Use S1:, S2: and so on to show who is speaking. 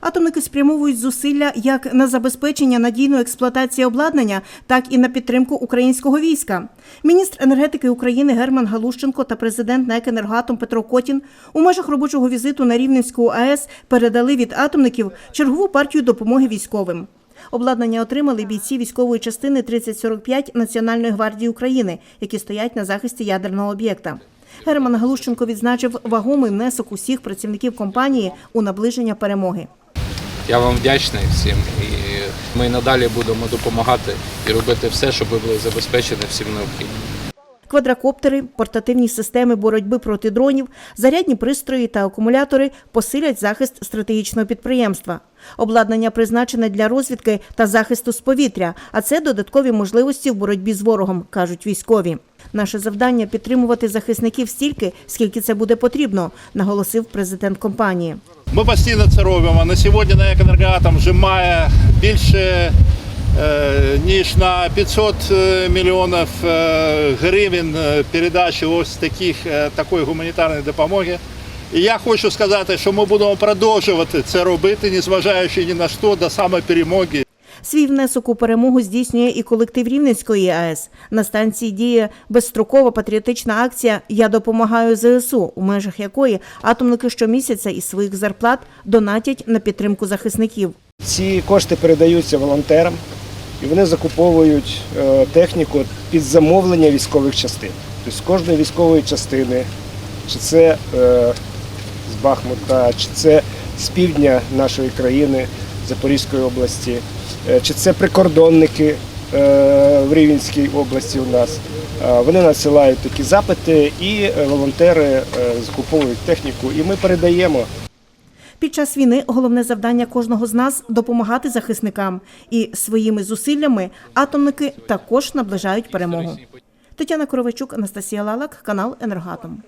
S1: Атомники спрямовують зусилля як на забезпечення надійної експлуатації обладнання, так і на підтримку українського війська. Міністр енергетики України Герман Галущенко та президент НЕК «Енергоатом» Петро Котін у межах робочого візиту на Рівненську АЕС передали від атомників чергову партію допомоги військовим. Обладнання отримали бійці військової частини 3045 Національної гвардії України, які стоять на захисті ядерного об'єкта. Герман Галущенко відзначив вагомий внесок усіх працівників компанії у наближення перемоги.
S2: Я вам вдячний всім і ми надалі будемо допомагати і робити все, щоб ви були забезпечені всім необхідним.
S1: Квадрокоптери, портативні системи боротьби проти дронів, зарядні пристрої та акумулятори посилять захист стратегічного підприємства. Обладнання призначене для розвідки та захисту з повітря, а це додаткові можливості в боротьбі з ворогом, кажуть військові. Наше завдання підтримувати захисників стільки, скільки це буде потрібно, наголосив президент компанії.
S3: Ми постійно це робимо. На сьогодні на «Енергоатом» вже має більше е, ніж на 500 мільйонів е, гривень е, передачі ось таких, е, такої гуманітарної допомоги. І я хочу сказати, що ми будемо продовжувати це робити, незважаючи ні на що, до самої перемоги.
S1: Свій внесок у перемогу здійснює і колектив Рівненської АЕС. На станції діє безстрокова патріотична акція Я допомагаю ЗСУ, у межах якої атомники щомісяця із своїх зарплат донатять на підтримку захисників.
S4: Ці кошти передаються волонтерам, і вони закуповують е, техніку під замовлення військових частин. Тобто з кожної військової частини, чи це е, з Бахмута, чи це з півдня нашої країни, Запорізької області, чи це прикордонники е, в Рівненській області у нас. Е, Вони надсилають такі запити, і е, волонтери е, закуповують техніку, і ми передаємо.
S1: Під час війни головне завдання кожного з нас допомагати захисникам. І своїми зусиллями атомники також наближають перемогу. Тетяна Коровачук, Анастасія Лалак, канал Енергатом.